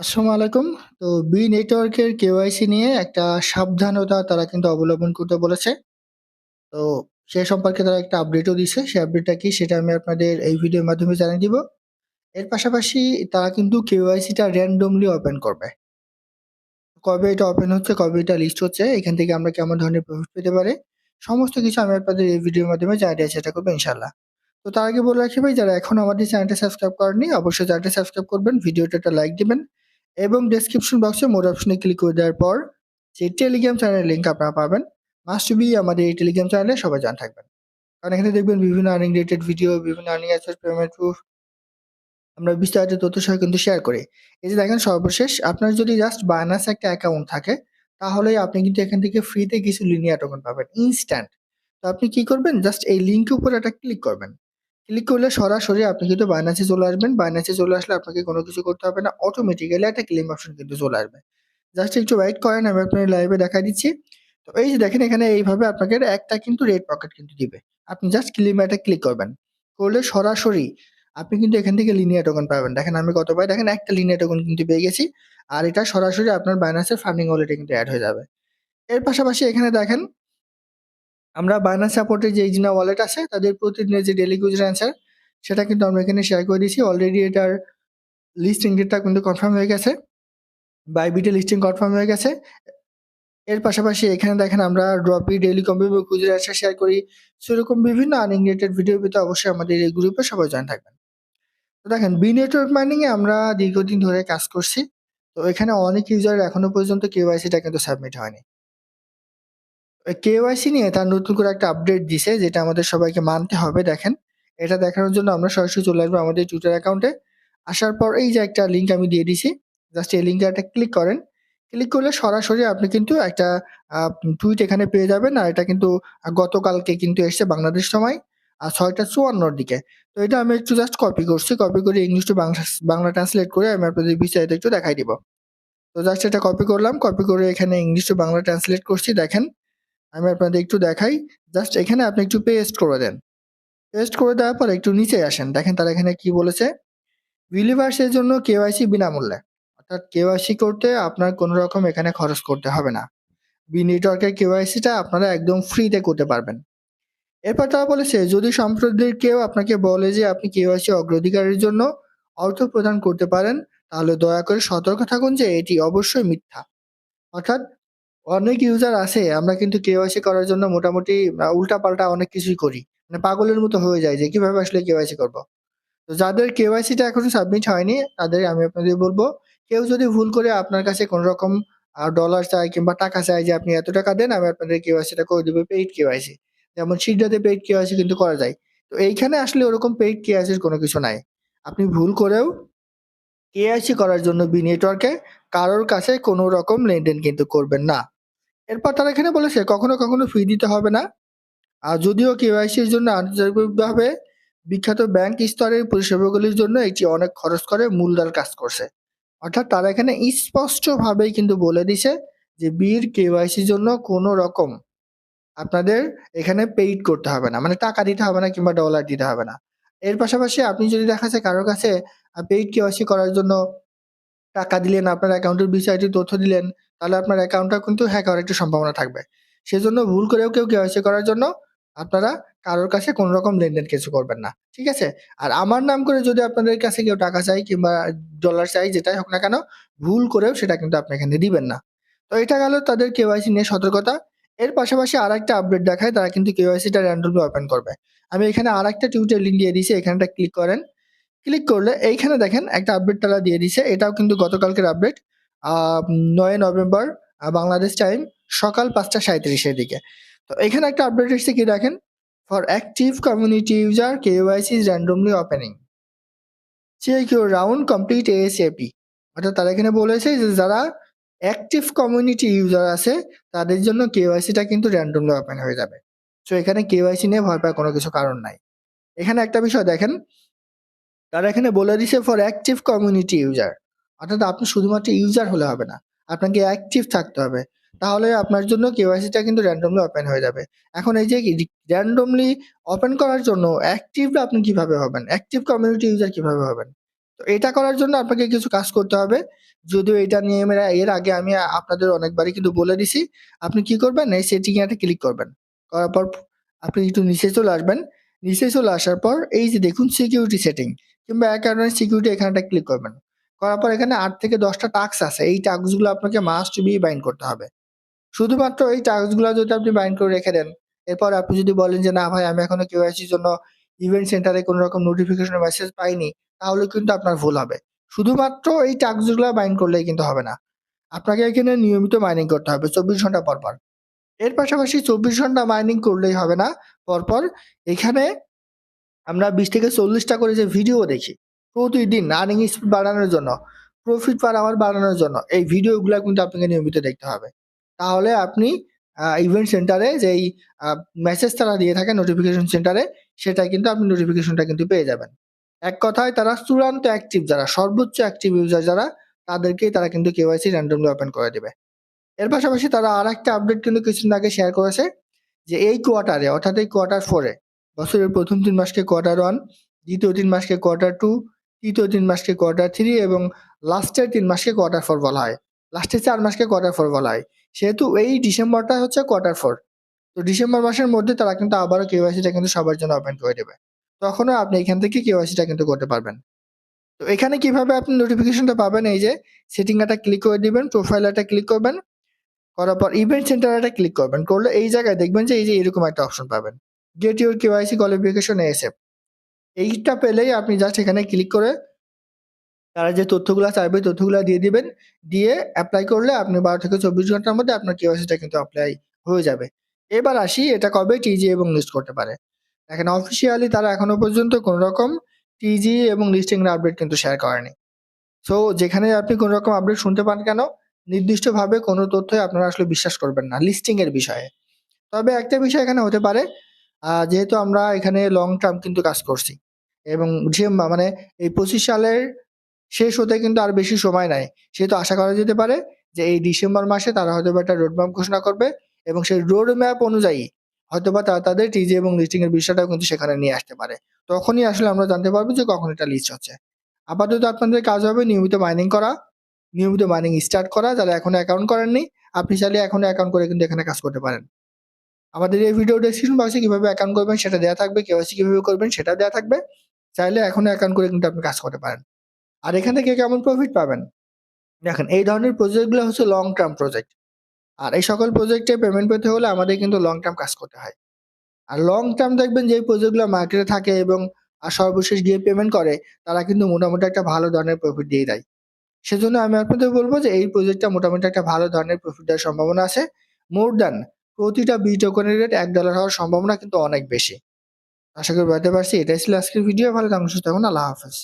আসসালামু আলাইকুম। তো বি নেটওয়ার্কের কেওয়াইসি নিয়ে একটা সাবধানতা তারা কিন্তু অবলম্বন করতে বলেছে। তো সে সম্পর্কে তারা একটা আপডেটও দিছে। সেই আপডেটটা কি সেটা আমি আপনাদের এই ভিডিওর মাধ্যমে জানিয়ে দিব। এর পাশাপাশি তারা কিন্তু কেওয়াইসিটা randomly ওপেন করবে। কবে এটা ওপেন হচ্ছে, কবে এটা লিস্ট হচ্ছে, এখান থেকে আমরা কেমন ধরনের প্রফিট পেতে পারি, সমস্ত কিছু আমি আপনাদের এই ভিডিওর মাধ্যমে জানিয়ে দেওয়ার চেষ্টা করব ইনশাআল্লাহ। তো তার আগে বলে রাখি ভাই যারা এখন আমাদের চ্যানেলটা সাবস্ক্রাইব করেননি অবশ্যই চ্যানেলটা সাবস্ক্রাইব করবেন, ভিডিওটা একটা লাইক দিবেন এবং ডেসক্রিপশন বক্সে মোর অপশনে ক্লিক করে দেওয়ার পর যে টেলিগ্রাম চ্যানেলের লিঙ্ক আপনারা পাবেন। মাস্ট বি আমাদের এই টেলিগ্রাম চ্যানেলে সবাই জয়েন থাকবেন। কারণ এখানে দেখবেন বিভিন্ন আর্নিং রিলেটেড ভিডিও, বিভিন্ন আর্নিং অ্যাসেস পেমেন্ট প্রুফ আমরা বিস্তারিত তথ্য সহ কিন্তু শেয়ার করি। এই যে দেখেন সর্বশেষ আপনার যদি জাস্ট Binance একটা অ্যাকাউন্ট থাকে তাহলেই আপনি কিন্তু এখান থেকে ফ্রিতে কিছু লিনিয়ার টোকেন পাবেন ইনস্ট্যান্ট। তো আপনি কি করবেন জাস্ট এই লিঙ্কের উপর একটা ক্লিক করবেন। ক্লিক করলে সরাসরি আপনি কিন্তু Binance চলে আসবেন। Binance চলে আসলে আপনাকে কোনো কিছু করতে হবে না। অটোমেটিক্যালি একটা ক্লেম অপশন কিন্তু চলে আসবে। জাস্ট একটু ওয়েট করেন আমি আপনার লাইভে দেখা দিচ্ছি। তো এই যে দেখেন এখানে এইভাবে আপনাকে একটা কিন্তু রেড পকেট কিন্তু দিবে। আপনি জাস্ট ক্লিম একটা ক্লিক করবেন। করলে সরাসরি আপনি কিন্তু এখান থেকে লিনিয়ার টোকেন পাবেন। দেখেন আমি পাই দেখেন একটা লিনিয়ার টোকেন কিন্তু পেয়ে গেছি। আর এটা সরাসরি আপনার এর ফান্ডিং ওয়ালেটে কিন্তু অ্যাড হয়ে যাবে। এর পাশাপাশি এখানে দেখেন আমরা Binance সাপোর্টের যে ইজিনা ওয়ালেট আছে তাদের প্রতিদিনের যে ডেইলি কুইজ অ্যান্সার সেটা কিন্তু আমরা এখানে শেয়ার করে দিয়েছি। অলরেডি এটার লিস্টিং ডেটটা কিন্তু কনফার্ম হয়ে গেছে। বাইবিটে লিস্টিং কনফার্ম হয়ে গেছে। এর পাশাপাশি এখানে দেখেন আমরা ড্রপি, ডেইলি কম্বিং কুইজের অ্যান্সার শেয়ার করি। সেরকম বিভিন্ন আর্নিং রিলেটেড ভিডিও পেতে অবশ্যই আমাদের এই গ্রুপে সবাই জয়েন থাকবেন। তো দেখেন বি নেটওয়ার্ক মাইনিং এ আমরা দীর্ঘদিন ধরে কাজ করছি। তো এখানে অনেক ইউজার এখনও পর্যন্ত কেওয়াইসিটা কিন্তু সাবমিট হয়নি। কেওয়াইসি নিয়ে তার নতুন করে একটা আপডেট দিছে, যেটা আমাদের সবাইকে মানতে হবে, দেখেন। এটা দেখানোর জন্য আমরা সরাসরি চলে আসব আমাদের টুইটার অ্যাকাউন্টে। আসার পর এই যে একটা লিঙ্ক আমি দিয়ে দিছি। জাস্ট এই লিঙ্কে একটা ক্লিক করেন। ক্লিক করলে সরাসরি আপনি কিন্তু একটা টুইট এখানে পেয়ে যাবেন। আর এটা কিন্তু গতকালকে কিন্তু এসছে বাংলাদেশ সময় আ ৬টা ৫৪ র দিকে। তো এটা আমি একটু জাস্ট কপি করছি। কপি করে English to Bangla Bangla translate করে আমি আপনাদের বিস্তারিত একটু দেখাই দিব। তো জাস্ট এটা কপি করলাম। কপি করে এখানে ইংলিশ টু বাংলা ট্রান্সলেট করছি, দেখেন। আমি আপনাদের একটু দেখাই। জাস্ট এখানে আপনি একটু পেস্ট করে দেন। পেস্ট করে দেওয়ার পর একটু নিচে আসেন। দেখেন তারা এখানে কি বলেছে? বিলিভার্স এর জন্য কেওয়াইসি বিনামূল্যে। অর্থাৎ কেওয়াইসি করতে আপনার কোনো রকম এখানে খরচ করতে হবে না। বি নেটওয়ার্কের কেওয়াইসিটা আপনারা একদম ফ্রিতে করতে পারবেন। এরপর তারা বলেছে, যদি সম্প্রদায়ের কেউ আপনাকে বলে যে আপনি কেওয়াইসি অগ্রাধিকারের জন্য অর্থ প্রদান করতে পারেন, তাহলে দয়া করে সতর্ক থাকুন যে এটি অবশ্যই মিথ্যা। অর্থাৎ অনেক ইউজার আছে, আমরা কিন্তু কেওয়াইসি করার জন্য মোটামুটি উল্টা পাল্টা অনেক কিছুই করি। মানে পাগলের মতো হয়ে যায় যে কীভাবে আসলে কেওয়াইসি করব। তো যাদের কেওয়াইসিটা এখনও সাবমিট হয়নি, তাদের আমি আপনাদের বলব, কেউ যদি ভুল করে আপনার কাছে কোনো রকম ডলার চায় কিংবা টাকা চায় যে আপনি এত টাকা দেন, আমি আপনাদের কেওয়াইসিটা করে দেবো পেইড কেওয়াইসি। যেমন সিডাতে পেইড কেওয়াইসি কিন্তু করা যায়। তো এইখানে আসলে ওরকম পেইড কেওয়াইসির কোনো কিছু নাই। আপনি ভুল করেও কেওয়াইসি করার জন্য বি নেটওয়ার্কে কারোর কাছে কোনো রকম লেনদেন কিন্তু করবেন না। এরপর তারা এখানে বলেছে কখনো, কখনো ফি দিতে হবে না। আর যদিও কেওয়াইসির জন্য আন্তর্জাতিকভাবে বিখ্যাত ব্যাংক স্তরের পরিষেবাগুলির জন্য এটি অনেক খরচ করে মূলধন কাজ করছে। অর্থাৎ তারা এখানে স্পষ্টভাবেই কিন্তু বলে দিছে যে বির কেওয়াইসির জন্য কোনো রকম আপনাদের এখানে পেইড করতে হবে না। মানে টাকা দিতে হবে না কিংবা ডলার দিতে হবে না। এর পাশাপাশি আপনি যদি দেখা যায় কারও কাছে পেইড কেওয়াইসি করার জন্য টাকা দিলেন, আপনার অ্যাকাউন্টের বিস্তারিত তথ্য দিলেন, তাহলে আপনার অ্যাকাউন্টটা কিন্তু হ্যাক হওয়ার একটু সম্ভাবনা থাকবে। সেজন্য ভুল করেও কেউ কেওয়াইসি করার জন্য আপনারা কারোর কাছে কোনো রকম লেনদেন কিছু করবেন না। ঠিক আছে? আর আমার নাম করে যদি আপনাদের কাছে কেউ টাকা চাই কিংবা ডলার চাই যেটাই হোক না কেন, ভুল করেও সেটা কিন্তু আপনি এখানে দিবেন না। তো এটা গেল তাদের কেওয়াইসি নিয়ে সতর্কতা। এর পাশাপাশি আরেকটা আপডেট দেখায় তারা কিন্তু কেওয়াইসিটা randomly ওপেন করবে। আমি এখানে আরেকটা টিউটার লিংক দিয়ে দিয়েছি এখানটা ক্লিক করেন। ক্লিক করলে এইখানে দেখেন একটা আপডেট তারা দিয়ে দিছে। এটাও কিন্তু গতকালকের আপডেট। ৯ নভেম্বর বাংলাদেশ টাইম সকাল ৫টা ৩৭ এর দিকে। তো এখানে একটা আপডেট এসেছে কি দেখেন? For active community user KYC is randomly opening. Your round complete ASAP অর্থাৎ তারা এখানে বলেছে যে যারা অ্যাক্টিভ কমিউনিটি ইউজার আছে, তাদের জন্য কেওয়াইসিটা কিন্তু randomly ওপেন হয়ে যাবে। সো এখানে কেওয়াইসি নিয়ে ভয় পাওয়ার কোনো কিছু কারণ নাই। এখানে একটা বিষয় দেখেন তারা এখানে বলে দিছে ফর অ্যাক্টিভ কমিউনিটি ইউজার। অর্থাৎ আপনি শুধুমাত্র ইউজার হলে হবে না। আপনাকে অ্যাক্টিভ থাকতে হবে। তাহলে আপনার জন্য কেওয়াইসিটা কিন্তু randomly ওপেন হয়ে যাবে। এখন এই যে রি randomly ওপেন করার জন্য অ্যাক্টিভ আপনি কীভাবে হবেন? অ্যাক্টিভ কমিউনিটি ইউজার কীভাবে হবেন? তো এটা করার জন্য আপনাকে কিছু কাজ করতে হবে। যদিও এটা নিয়ে এর আগে আমি আপনাদের অনেকবারই কিন্তু বলে দিছি। আপনি কি করবেন? এই সেটিং একটা ক্লিক করবেন। করার পর আপনি একটু নিচে চলে আসবেন। নিচে চলে আসার পর এই যে দেখুন সিকিউরিটি সেটিং কিংবা অ্যাকাউন্ট সিকিউরিটি এখানে ক্লিক করবেন। করার পর এখানে আট থেকে ১০ টা টাস্ক আছে। এই টাস্কগুলো আপনাকে মাস্ট বি বাইন্ড করতে হবে। শুধুমাত্র এই টাস্কগুলা যদি আপনি বাইন্ড করে রেখে দেন, এরপর আপনি যদি বলেন যে, "না ভাই আমি এখনও কেওয়াইসির জন্য ইভেন্ট সেন্টারে কোন রকম নোটিফিকেশন মেসেজ পাইনি।" তাহলে কিন্তু আপনার ভুল হবে। শুধুমাত্র এই টাস্কগুলা বাইন্ড করলেই কিন্তু হবে না। আপনাকে এখানে নিয়মিত মাইনিং করতে হবে ২৪ ঘণ্টা পর, পর। এর পাশাপাশি ২৪ ঘণ্টা মাইনিং করলেই হবে না। পরপর এখানে আমরা ২০ থেকে চল্লিশটা করে যে ভিডিও দেখি প্রতিদিন আর্নিং স্পিড বাড়ানোর জন্য, প্রফিট পার আওয়ার বাড়ানোর জন্য এই ভিডিওগুলো কিন্তু আপনাকে নিয়মিত দেখতে হবে। তাহলে আপনি ইভেন্ট সেন্টারে যেই মেসেজ তারা দিয়ে থাকে নোটিফিকেশন সেন্টারে সেটা কিন্তু আপনি নোটিফিকেশনটা কিন্তু পেয়ে যাবেন। এক কথায় তারা চূড়ান্ত অ্যাক্টিভ যারা সর্বোচ্চ অ্যাক্টিভ ইউজার যারা তাদেরকেই তারা কিন্তু কেওয়াইসি randomly ওপেন করে দেবে এর পাশাপাশি তারা আরেকটা আপডেট কিন্তু কিছুদিন আগে শেয়ার করেছে যে এই কোয়ার্টারে অর্থাৎ এই কোয়ার্টার ফোরে বছরের ১ম ৩ মাসকে কোয়ার্টার ওয়ান দ্বিতীয় তিন মাসকে কোয়ার্টার 2, তৃতীয় তিন মাসকে কোয়ার্টার থ্রি এবং লাস্টের তিন মাসকে কোয়ার্টার 4 বলা হয়। লাস্টের চার মাসকে কোয়ার্টার 4 বলা হয়। সেহেতু এই ডিসেম্বরটা হচ্ছে কোয়ার্টার ফোর তো ডিসেম্বর মাসের মধ্যে তারা কিন্তু আবারও কেওয়াইসিটা কিন্তু সবার জন্য ওপেন করে দেবে। তখনও আপনি এখান থেকে কেওয়াইসিটা কিন্তু করতে পারবেন। তো এখানে কীভাবে আপনি নোটিফিকেশনটা পাবেন এই যে সেটিং একটা ক্লিক করে দিবেন, প্রোফাইল একটা ক্লিক করবেন। করার পর ইভেন্ট সেন্টার একটা ক্লিক করবেন। করলে এই জায়গায় দেখবেন যে এই যে এরকম একটা অপশন পাবেন। Get your KYC qualification ASF এইটা পেলেই আপনি জাস্ট এখানে ক্লিক করে তারা যে তথ্যগুলো চাইবে, তথ্যগুলো দিয়ে দিবেন। দিয়ে অ্যাপ্লাই করলে আপনি ১২ থেকে ২৪ ঘণ্টার মধ্যে আপনার কেওয়াইসিটা কিন্তু অ্যাপ্লাই হয়ে যাবে। এবার আসি এটা কবে টিজি এবং লিস্ট করতে পারে। দেখেন অফিসিয়ালি তারা এখনও পর্যন্ত কোনো রকম টিজি এবং লিস্টিং আপডেট কিন্তু শেয়ার করেনি। সো যেখানে আপনি কোনো রকম আপডেট শুনতে পান কেন নির্দিষ্টভাবে কোনো তথ্যই আপনারা আসলে বিশ্বাস করবেন না লিস্টিংয়ের বিষয়ে। তবে একটা বিষয় এখানে হতে পারে যেহেতু আমরা এখানে লং টার্ম কিন্তু কাজ করছি এবং মানে এই ২৫ সালের শেষ হতে কিন্তু আর বেশি সময় নাই। সেহেতু আশা করা যেতে পারে যে এই ডিসেম্বর মাসে তারা হয়তোবা একটা রোড ম্যাপ ঘোষণা করবে এবং সেই রোড ম্যাপ অনুযায়ী হয়তোবা তারা তাদের টিজি এবং লিস্টিং এর বিষয়টাও কিন্তু সেখানে নিয়ে আসতে পারে। তখনই আসলে আমরা জানতে পারব যে কখন এটা লিস্ট হচ্ছে। আপাতত আপনাদের কাজ হবে নিয়মিত মাইনিং করা, নিয়মিত মাইনিং স্টার্ট করা যারা এখনও অ্যাকাউন্ট করেননি আপনি চাইলে এখনও অ্যাকাউন্ট করে কিন্তু এখানে কাজ করতে পারেন। আমাদের এই ভিডিও ডেসক্রিপশন বক্সে কীভাবে অ্যাকাউন্ট করবেন সেটা দেওয়া থাকবে, কেওয়াইসি কীভাবে করবেন সেটা দেওয়া থাকবে। চাইলে এখনও অ্যাকাউন্ট করে কিন্তু আপনি কাজ করতে পারেন। আর এখান থেকে কেমন প্রফিট পাবেন? দেখেন, এই ধরনের প্রজেক্টগুলো হচ্ছে লং টার্ম প্রজেক্ট। আর এই সকল প্রজেক্টে পেমেন্ট পেতে হলে আমাদের কিন্তু লং টার্ম কাজ করতে হয়। আর লং টার্ম দেখবেন যে প্রজেক্টগুলো মার্কেটে থাকে এবং আর সর্বশেষ গিয়ে পেমেন্ট করে, তারা কিন্তু মোটামুটি একটা ভালো ধরনের প্রফিট দিয়ে দেয়। সেজন্য আমি আপনাদের বলব যে এই প্রজেক্টটা মোটামুটি একটা ভালো ধরনের প্রফিট দেওয়ার সম্ভাবনা আছে। মোর দ্যান প্রতিটা বি টোকেনের রেট এক ডলার হওয়ার সম্ভাবনা কিন্তু অনেক বেশি। আশা করি বুঝতে পারছি। এটাই ছিল আজকের ভিডিও। ভালো থাকুন, সুস্থ থাকুন। আল্লাহ হাফেজ।